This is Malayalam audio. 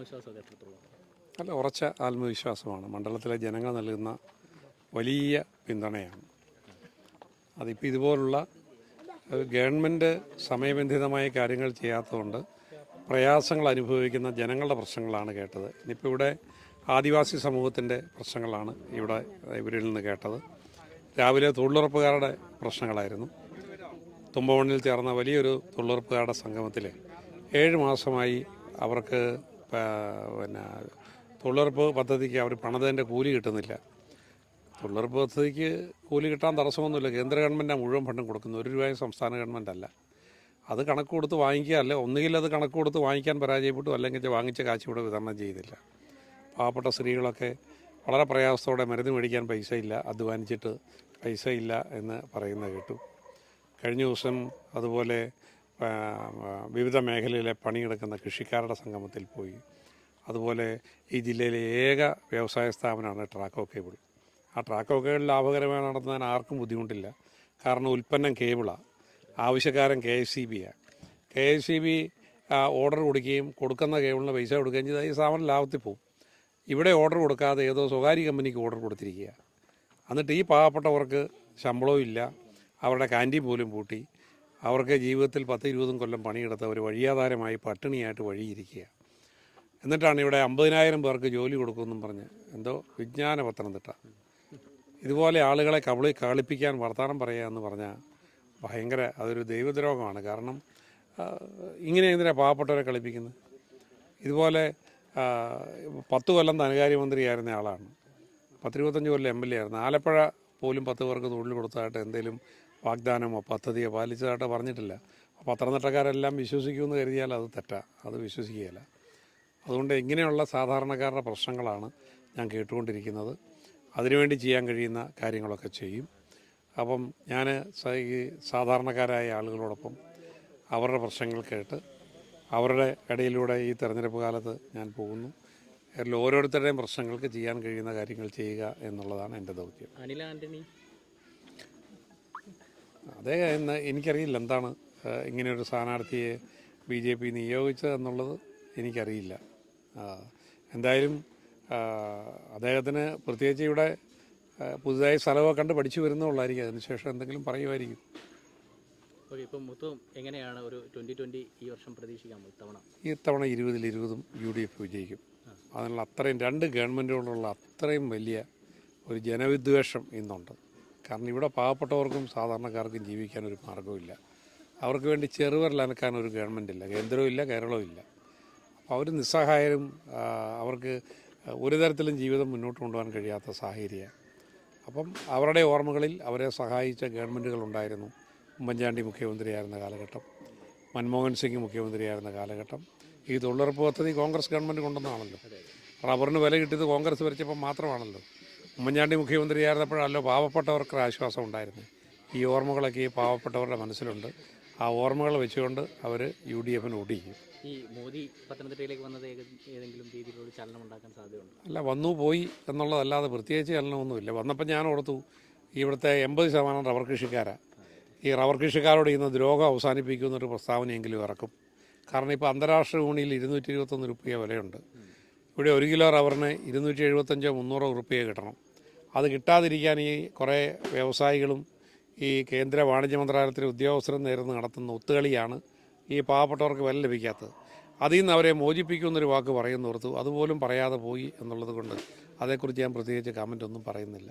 എത്രത്തോളം? നല്ല ഉറച്ച ആത്മവിശ്വാസമാണ്. മണ്ഡലത്തിലെ ജനങ്ങൾ നൽകുന്ന വലിയ പിന്തുണയാണ്. അതിപ്പോൾ ഇതുപോലുള്ള ഗവൺമെന്റ് സമയബന്ധിതമായ കാര്യങ്ങൾ ചെയ്യാത്തതുകൊണ്ട് പ്രയാസങ്ങൾ അനുഭവിക്കുന്ന ജനങ്ങളുടെ പ്രശ്നങ്ങളാണ് കേട്ടത്. ഇനിയിപ്പോൾ ഇവിടെ ആദിവാസി സമൂഹത്തിന്റെ പ്രശ്നങ്ങളാണ് ഇവിടെ ഇവരിൽ നിന്ന് കേട്ടത്. രാവിലെ തൊഴിലുറപ്പുകാരുടെ പ്രശ്നങ്ങളായിരുന്നു. തുമ്പമണ്ണിൽ ചേർന്ന വലിയൊരു തൊഴിലുറപ്പുകാരുടെ സംഗമത്തിൽ ഏഴ് മാസമായി അവർക്ക് പിന്നെ തൊഴിലുറപ്പ് പദ്ധതിക്ക് അവർ പണിതതിന്റെ കൂലി കിട്ടുന്നില്ല. തൊഴിലുറപ്പ് പദ്ധതിക്ക് കൂലി കിട്ടാൻ തടസ്സമൊന്നുമില്ല. കേന്ദ്ര ഗവൺമെന്റാണ് മുഴുവൻ ഫണ്ടും കൊടുക്കുന്നത് ഒരു രൂപയും സംസ്ഥാന ഗവൺമെന്റ് അല്ല. അത് കണക്ക് കൊടുത്ത് വാങ്ങിക്കുക അല്ല? ഒന്നുകിൽ അത് കണക്ക് കൊടുത്ത് വാങ്ങിക്കാൻ പരാജയപ്പെട്ടു അല്ലെങ്കിൽ വാങ്ങിച്ച കാശ് ഇവിടെ വിതരണം ചെയ്തില്ല. പാവപ്പെട്ട സ്ത്രീകളൊക്കെ വളരെ പ്രയാസത്തോടെ മരുന്ന് മേടിക്കാൻ പൈസ ഇല്ല അധ്വാനിച്ചിട്ട് പൈസ ഇല്ല എന്ന് പറയുന്നത് കേട്ടു. കഴിഞ്ഞ ദിവസം അതുപോലെ വിവിധ മേഖലയിലെ പണിയെടുക്കുന്ന കൃഷിക്കാരുടെ സംഗമത്തിൽ പോയി. അതുപോലെ ഈ ജില്ലയിലെ ഏക വ്യവസായ സ്ഥാപനമാണ് ട്രാക്കോ കേബിൾ. ആ ട്രാക്കോ കേബിൾ ലാഭകരമായി നടത്താൻ ആർക്കും ബുദ്ധിമുട്ടില്ല. കാരണം ഉൽപ്പന്നം കേബിളാണ് ആവശ്യക്കാരൻ K S C ബിയാണ് K S C B order കൊടുക്കുകയും കൊടുക്കുന്ന കേബിളിന് പൈസ കൊടുക്കുകയും ചെയ്താൽ ഈ സ്ഥാപനം ലാഭത്തിൽ പോകും ഇവിടെ ഓർഡർ കൊടുക്കാതെ ഏതോ സ്വകാര്യ കമ്പനിക്ക് ഓർഡർ കൊടുത്തിരിക്കുക എന്നിട്ട് ഈ പാവപ്പെട്ടവർക്ക് ശമ്പളവും ഇല്ല. അവരുടെ കാന്റീൻ പോലും പൂട്ടി. അവർക്ക് ജീവിതത്തിൽ പത്ത് ഇരുപതും കൊല്ലം പണിയെടുത്ത് അവർ വഴിയാധാരമായി പട്ടിണിയായിട്ട് വഴിയിരിക്കുക എന്നിട്ടാണ് ഇവിടെ അമ്പതിനായിരം പേർക്ക് ജോലി കൊടുക്കുമെന്നും പറഞ്ഞ് എന്തോ വിജ്ഞാന പത്തനംതിട്ട ഇതുപോലെ ആളുകളെ കബളി കളിപ്പിക്കാൻ വർത്തമാനം പറയുക എന്ന് പറഞ്ഞാൽ ഭയങ്കര അതൊരു ദൈവദ്രോഹമാണ്. കാരണം ഇങ്ങനെ എന്തിനാ പാവപ്പെട്ടവരെ കളിപ്പിക്കുന്നത്? ഇതുപോലെ പത്ത് കൊല്ലം ധനകാര്യമന്ത്രിയായിരുന്ന ആളാണ്. പത്തിരുപത്തഞ്ച് കൊല്ലം എം എൽ എ ആയിരുന്നു. ആലപ്പുഴ പോലും പത്ത് പേർക്ക് തൊഴിൽ കൊടുത്തതായിട്ട് എന്തെങ്കിലും വാഗ്ദാനമോ പദ്ധതിയോ പാലിച്ചതായിട്ട് പറഞ്ഞിട്ടില്ല. പത്തനംതിട്ടക്കാരെല്ലാം വിശ്വസിക്കുമെന്ന് കരുതിയാൽ അത് തെറ്റാ. അത് വിശ്വസിക്കുകയില്ല. അതുകൊണ്ട് ഇങ്ങനെയുള്ള സാധാരണക്കാരുടെ പ്രശ്നങ്ങളാണ് ഞാൻ കേട്ടുകൊണ്ടിരിക്കുന്നത്. അതിനുവേണ്ടി ചെയ്യാൻ കഴിയുന്ന കാര്യങ്ങളൊക്കെ ചെയ്യും. അപ്പം ഞാൻ ഈ സാധാരണക്കാരായ ആളുകളോടൊപ്പം അവരുടെ പ്രശ്നങ്ങൾ കേട്ട് അവരുടെ ഇടയിലൂടെ ഈ തെരഞ്ഞെടുപ്പ് കാലത്ത് ഞാൻ പോകുന്നു. ഓരോരുത്തരുടെയും പ്രശ്നങ്ങൾക്ക് ചെയ്യാൻ കഴിയുന്ന കാര്യങ്ങൾ ചെയ്യുക എന്നുള്ളതാണ് എന്റെ ദൗത്യം. അനിൽ ആന്റണി? അതേ എന്ന് എനിക്കറിയില്ല എന്താണ് ഇങ്ങനെ ഇങ്ങനെയൊരു സ്ഥാനാർത്ഥിയെ ബി ജെ പി നിയോഗിച്ചത് എന്നുള്ളത് എനിക്കറിയില്ല. എന്തായാലും അദ്ദേഹത്തിന് പ്രത്യേകിച്ച് ഇവിടെ പുതുതായി സ്ഥലമൊക്കെ കണ്ട് പഠിച്ചു വരുന്നുള്ളായിരിക്കും അതിനുശേഷം എന്തെങ്കിലും പറയുമായിരിക്കും. ഓക്കെ ഇപ്പം മൊത്തം എങ്ങനെയാണ് ഒരു ട്വന്റി ട്വന്റി ഈ വർഷം പ്രതീക്ഷിക്കാം ഇത്തവണ ഈ തവണ ഇരുപതിൽ ഇരുപതും യു ഡി എഫ് വിജയിക്കും. അതിനുള്ള അത്രയും രണ്ട് ഗവൺമെന്റുകളുള്ള അത്രയും വലിയ ഒരു ജനവിദ്വേഷം ഇന്നുണ്ട്. കാരണം ഇവിടെ പാവപ്പെട്ടവർക്കും സാധാരണക്കാർക്കും ജീവിക്കാൻ ഒരു മാർഗമില്ല അവർക്ക് വേണ്ടി ചെറുവർ അനക്കാൻ ഒരു ഗവൺമെന്റ് ഇല്ല കേന്ദ്രവും ഇല്ല കേരളവും ഇല്ല. അപ്പോൾ അവർ നിസ്സഹായരും അവർക്ക് ഒരു തരത്തിലും ജീവിതം മുന്നോട്ട് കൊണ്ടുപോകാൻ കഴിയാത്ത സാഹചര്യമാണ് അപ്പം അവരുടെ ഓർമ്മകളിൽ അവരെ സഹായിച്ച ഗവൺമെന്റുകൾ ഉണ്ടായിരുന്നു. ഉമ്മൻചാണ്ടി മുഖ്യമന്ത്രിയായിരുന്ന കാലഘട്ടം മൻമോഹൻ സിംഗ് മുഖ്യമന്ത്രിയായിരുന്ന കാലഘട്ടം. ഈ തൊഴിലുറപ്പ് പദ്ധതി കോൺഗ്രസ് ഗവൺമെന്റ് കൊണ്ടുവന്നതാണല്ലോ. റബ്ബറിന് വില കിട്ടിയത് കോൺഗ്രസ് ഭരിച്ചപ്പോൾ മാത്രമാണല്ലോ. ഉമ്മൻചാണ്ടി മുഖ്യമന്ത്രിയായിരുന്നപ്പോഴല്ലോ പാവപ്പെട്ടവർക്ക് ആശ്വാസം ഉണ്ടായിരുന്നു. ഈ ഓർമ്മകളൊക്കെ ഈ പാവപ്പെട്ടവരുടെ മനസ്സിലുണ്ട്. ആ ഓർമ്മകൾ വെച്ചുകൊണ്ട് അവർ യു ഡി എഫിന് ഓടിക്കും ഈ മോദി പത്തനംതിട്ടയിലേക്ക് വന്നത് ഏതെങ്കിലും രീതിയിലുള്ള ചലനം ഉണ്ടാക്കാൻ സാധ്യതയുണ്ട്? അല്ല വന്നു പോയി എന്നുള്ളതല്ലാതെ പ്രത്യേകിച്ച് ചലനമൊന്നുമില്ല. വന്നപ്പോൾ ഞാൻ ഓർത്തു ഇവിടുത്തെ എൺപത് ശതമാനം റബ്ബർ കൃഷിക്കാരാണ് ഈ റബ്ബർ കൃഷിക്കാരോട് ഇന്ന് ദ്രോഹം അവസാനിപ്പിക്കുന്നൊരു പ്രസ്താവനയെങ്കിലും ഇറക്കും. കാരണം ഇപ്പോൾ അന്താരാഷ്ട്ര വിപണിയിൽ ഇരുന്നൂറ്റി ഇരുപത്തൊന്ന് റുപ്യ വിലയുണ്ട്. ഇവിടെ ഒരു കിലോ റബ്ബറിന് ഇരുന്നൂറ്റി എഴുപത്തഞ്ചോ മുന്നൂറോ റുപ്യ കിട്ടണം. അത് കിട്ടാതിരിക്കാൻ ഈ കുറേ വ്യവസായികളും ഈ കേന്ദ്ര വാണിജ്യ മന്ത്രാലയത്തിലെ ഉദ്യോഗസ്ഥരും നേരിടുന്ന നടത്തുന്ന ഒത്തുകളിയാണ് ഈ പാവപ്പെട്ടവർക്ക് വില ലഭിക്കാത്തത്. അതിൽ നിന്ന് അവരെ മോചിപ്പിക്കുമെന്നൊരു വാക്ക് പറയുന്നോർത്തു അതുപോലും പറയാതെ പോയി എന്നുള്ളത് കൊണ്ട് അതേക്കുറിച്ച് ഞാൻ പ്രത്യേകിച്ച് കമന്റ് ഒന്നും പറയുന്നില്ല.